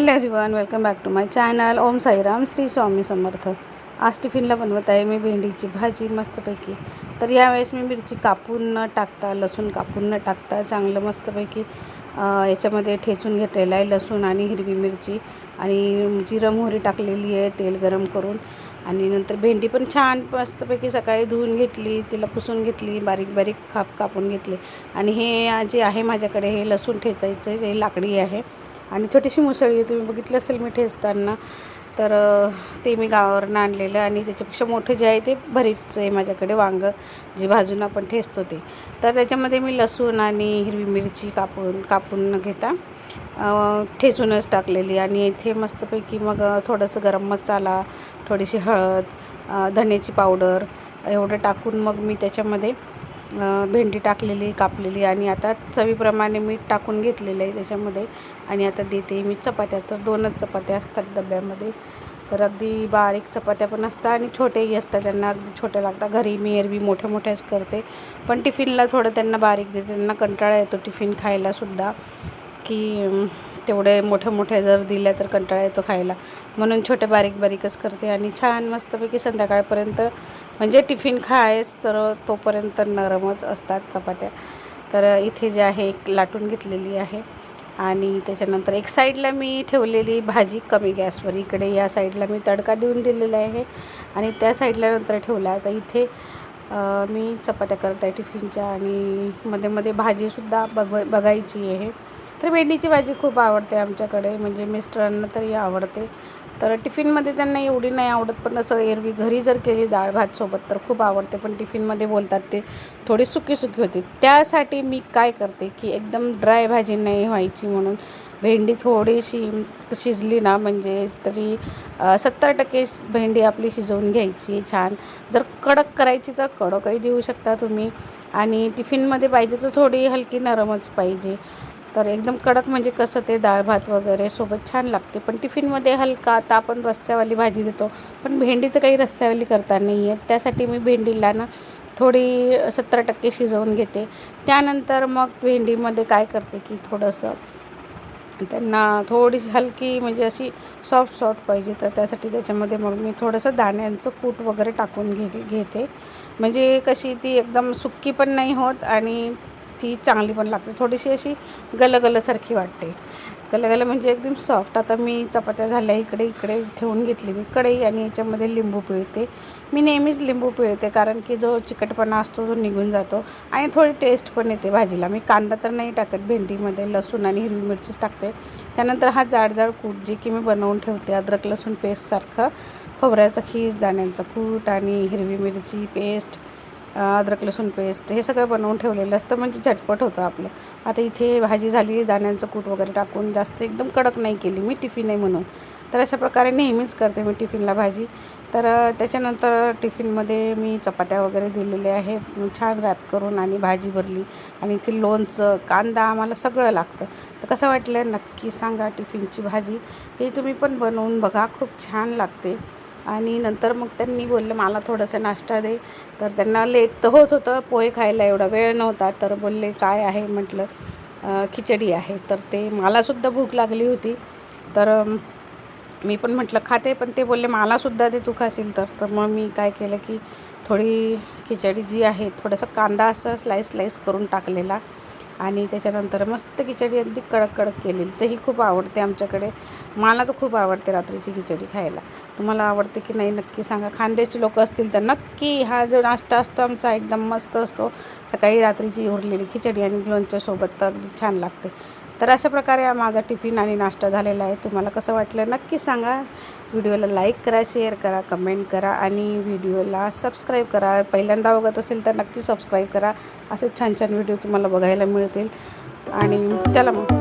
Hello one welcome back to my channel Om Sairam Shri Swami Samarth. आज टिफिनला बनवत आहे मी भेंडीची भाजी मस्तपैकी. तर यावेळेस मी मिरची कापून न टाकता लसूण कापून न टाकता चांगलं मस्तपैकी याच्यामध्ये ठेचून घेतलेलं आहे लसूण आणि हिरवी मिरची आणि जिरं मोहरी टाकलेली आहे तेल गरम करून. आणि नंतर भेंडी पण छान मस्तपैकी सकाळी धुवून घेतली तिला पुसून घेतली बारीक बारीक खाप कापून घेतली. आणि हे जे आहे माझ्याकडे हे लसूण ठेचायचं हे लाकडी आहे. आणि छोटीशी मुसळी तुम्ही बघितलं असेल मी ठेचताना. तर ते मी गावावरनं आणलेलं आणि त्याच्यापेक्षा मोठं जे आहे ते भरीतचं आहे माझ्याकडे वांगं जे भाजून आपण ठेचतो ते. तर त्याच्यामध्ये मी लसूण आणि हिरवी मिरची कापून कापून न घेता ठेचूनच टाकलेली आणि इथे मस्तपैकी मग थोडंसं गरम मसाला थोडीशी हळद धण्याची पावडर एवढं टाकून मग मी त्याच्यामध्ये भेंडी टाकलेली कापलेली आणि आता चवीप्रमाणे मीठ टाकून घेतलेलं आहे त्याच्यामध्ये. आणि आता देते मी चपात्या तर दोनच चपात्या असतात डब्यामध्ये. तर अगदी बारीक चपात्या पण असतात आणि छोटेही असतात. त्यांना अगदी छोट्या लागतात. घरी मी एरवी मोठ्या मोठ्याच करते. पण टिफिनला थोडं त्यांना बारीक देते त्यांना कंटाळा येतो टिफिन खायलासुद्धा की तेवढे मोठे मोठे जर दिल्या तर कंटाळा येतो खायला. म्हणून छोटे बारीक बारीकच करते आणि छान मस्तपैकी संध्याकाळपर्यंत म्हणजे टिफिन खायच तर तोपर्यंत नरमच असतात चपात्या. तर इथे जे आहे एक लाटून घेतलेली आहे आणि त्याच्यानंतर एक साईडला मी ठेवलेली भाजी कमी गॅसवर. इकडे या साईडला मी तडका देऊन दिलेला आहे आणि त्या साईडला नंतर ठेवला. तर इथे मी चपात्या करत आहे टिफिनच्या आणि मध्ये मध्ये भाजीसुद्धा बघ बघायची आहे. तर भेंडीची भाजी खूप आवडते आमच्याकडे म्हणजे मिस्टरांना तरी आवडते. तर टिफिनमध्ये त्यांना एवढी नाही आवडत पण असं एरवी घरी जर केली डाळ भात सोबत तर खूप आवडते पण टिफिनमध्ये बोलतात ते थोडी सुकी सुकी होती. त्यासाठी मी काय करते की एकदम ड्राय भाजी नाही व्हायची म्हणून भेंडी थोडीशी शिजली ना म्हणजे तरी सत्तर टक्के भेंडी आपली शिजवून घ्यायची छान. जर कडक करायची तर कडकही देऊ शकता तुम्ही आणि टिफिनमध्ये पाहिजे तर थोडी हलकी नरमच पाहिजे. तर एकदम कडक म्हणजे कसं ते डाळ भात वगैरे सोबत छान लागते. पण टिफिनमध्ये हलका आता आपण रस्स्यावाली भाजी देतो. पण भेंडीचं काही रस्स्यावाली करता नाही आहे त्यासाठी मी भेंडीला ना थोडी सत्तर टक्के शिजवून घेते. त्यानंतर मग भेंडीमध्ये काय करते की थोडंसं त्यांना थोडीशी हलकी म्हणजे अशी सॉफ्ट सॉफ्ट पाहिजे. तर त्यासाठी त्याच्यामध्ये मग मी थोडंसं दाण्यांचं कूट वगैरे टाकून घे घेते. म्हणजे कशी ती एकदम सुक्की पण नाही होत आणि ती चांगली पण लागते. थोडीशी अशी गलगलसारखी वाटते. गलगल म्हणजे एकदम सॉफ्ट आता मी चपात्या झाल्या इकडे इकडे ठेवून घेतली. मी कढई आणि याच्यामध्ये लिंबू पिळते. मी नेहमीच लिंबू पिळते कारण की जो चिकटपणा असतो तो निघून जातो. आणि थोडी टेस्ट पण येते भाजीला. मी कांदा तर नाही टाकत भेंडीमध्ये लसूण आणि हिरवी मिरचीच टाकते. त्यानंतर हा जाड जाड कूट जे की मी बनवून ठेवते अद्रक लसूण पेस्टसारखं खोबऱ्याचा खीस दाण्यांचा कूट आणि हिरवी मिरची पेस्ट अद्रक लसूण पेस्ट हे सगळं बनवून ठेवलेलं असतं. म्हणजे झटपट होतं आपलं. आता इथे भाजी झाली दाण्यांचं कूट वगैरे टाकून जास्त एकदम कडक नाही केली मी टिफिन आहे म्हणून. तर अशा प्रकारे नेहमीच करते मी टिफिनला भाजी. तर त्याच्यानंतर टिफिनमध्ये मी चपात्या वगैरे दिलेल्या आहे. छान रॅप करून आणि भाजी भरली. आणि इथे लोणचं कांदा आम्हाला सगळं लागतं. तर कसं वाटलं? नक्की सांगा टिफिनची भाजी. हे तुम्ही पण बनवून बघा. खूप छान लागते. आणि नंतर मग त्यांनी बोललं मला थोडंसं नाश्ता दे. तर त्यांना लेट तर होत होतं पोहे खायला एवढा वेळ नव्हता तर बोलले काय आहे? म्हटलं खिचडी आहे. तर ते मलासुद्धा भूक लागली होती. तर मी पण म्हटलं खाते. पण ते बोलले मलासुद्धा ते तू खाशील तर. तर मग मी काय केलं की थोडी खिचडी जी आहे थोडंसं कांदा असं स्लाईस स्लाईस करून टाकलेला. आणि त्याच्यानंतर मस्त खिचडी अगदी कडक कडक केलेली. तर ही खूप आवडते आमच्याकडे. मला तर खूप आवडते रात्रीची खिचडी खायला. तुम्हाला आवडते की नाही नक्की सांगा. खानदेशचे लोक असतील तर नक्की हा जो नाश्ता असतो आमचा एकदम मस्त असतो. सकाळी रात्रीची उरलेली खिचडी आणि लोणच्यासोबत तर अगदी छान लागते. तर अशा प्रकारे माझा टिफिन आणि नाश्ता झालेला आहे. तुम्हाला कसं वाटलं नक्की सांगा. व्हिडिओला लाईक करा शेअर करा कमेंट करा आणि व्हिडिओला सबस्क्राईब करा. पहिल्यांदा बघत असेल तर नक्की सबस्क्राईब करा. असे छान छान व्हिडिओ तुम्हाला बघायला मिळतील. आणि चला मग.